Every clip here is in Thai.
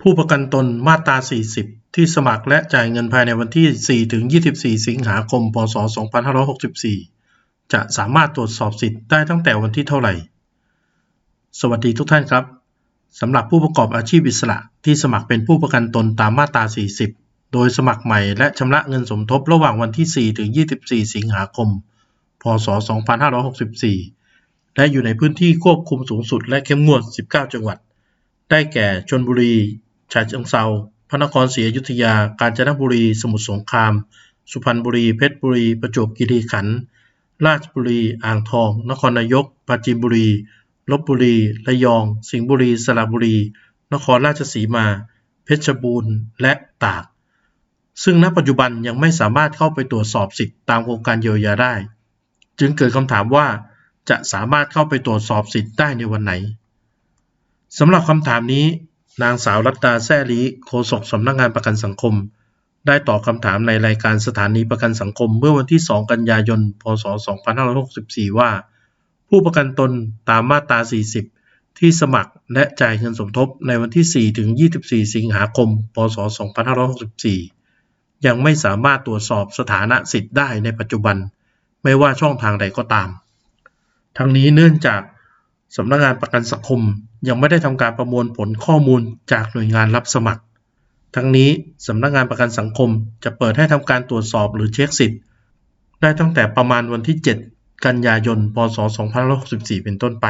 ผู้ประกันตนมาตรา 40 ที่สมัครและจ่ายเงินภายในวันที่ 4 ถึง 24 สิงหาคม พศ 2564 จะสามารถตรวจสอบสิทธิ์ได้ตั้งแต่วันที่เท่าไหร่ สวัสดีทุกท่านครับ สำหรับผู้ประกอบอาชีพอิสระที่สมัครเป็นผู้ประกันตนตามมาตรา 40 โดยสมัครใหม่และชำระเงินสมทบระหว่างวันที่ 4 ถึง 24 สิงหาคม พศ 2564 และอยู่ในพื้นที่ควบคุมสูงสุดและเข้มงวด 19 จังหวัด ได้แก่ชลบุรี ฉะเชิงเทราพระนครศรีอยุธยา กาญจนบุรี สมุทรสงคราม สุพรรณบุรี เพชรบุรี ประจวบคีรีขันธ์ ราชบุรี อ่างทอง นครนายก ปราจีนบุรี ลบบุรี ระยอง สิงห์บุรี สระบุรี นครราชสีมา เพชรบูรณ์ และตาก ซึ่งณปัจจุบันยังไม่สามารถเข้าไปตรวจสอบสิทธิ์ตามโครงการเยียวยาได้ จึงเกิดคำถามว่าจะสามารถเข้าไปตรวจสอบสิทธิ์ได้ในวันไหนสำหรับคำถามนี้ นางสาวรัตดาแซ่ลีโฆษกสำนักงานประกันสังคม ได้ตอบคำถามในรายการสถานีประกันสังคมเมื่อวันที่ 2 กันยายน พศ 2564 ว่า ผู้ประกันตนตามมาตรา 40 ที่สมัครและจ่ายเงินสมทบในวันที่ 4 ถึง 24 สิงหาคม พศ 2564 ยังไม่สามารถตรวจสอบสถานะสิทธิ์ได้ในปัจจุบัน ไม่ว่าช่องทางใดก็ตาม ทั้งนี้เนื่องจาก สำนักงานประกันสังคมยังไม่ได้ทำการประมวลผลข้อมูลจากหน่วยงานรับสมัคร ทั้งนี้สำนักงานประกันสังคมจะเปิดให้ทำการตรวจสอบหรือเช็คสิทธิ์ ได้ตั้งแต่ประมาณวันที่ 7 กันยายน พศ 2564 เป็นต้นไป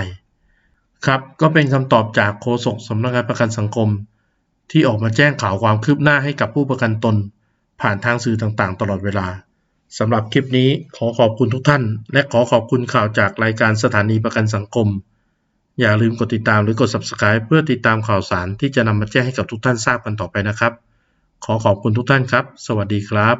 ครับ ก็เป็นคำตอบจากโฆษกสำนักงานประกันสังคม ที่ออกมาแจ้งข่าวความคืบหน้าให้กับผู้ประกันตน ผ่านทางสื่อต่างๆ ตลอดเวลาสำหรับคลิปนี้ขอขอบคุณทุกท่าน และขอขอบคุณข่าวจากรายการสถานีประกันสังคม อย่าลืมกดติดตามหรือกด subscribe เพื่อติดตามข่าวสารที่จะนำมาแจ้งให้กับทุกท่านทราบกันต่อไปนะครับ ขอขอบคุณทุกท่านครับ สวัสดีครับ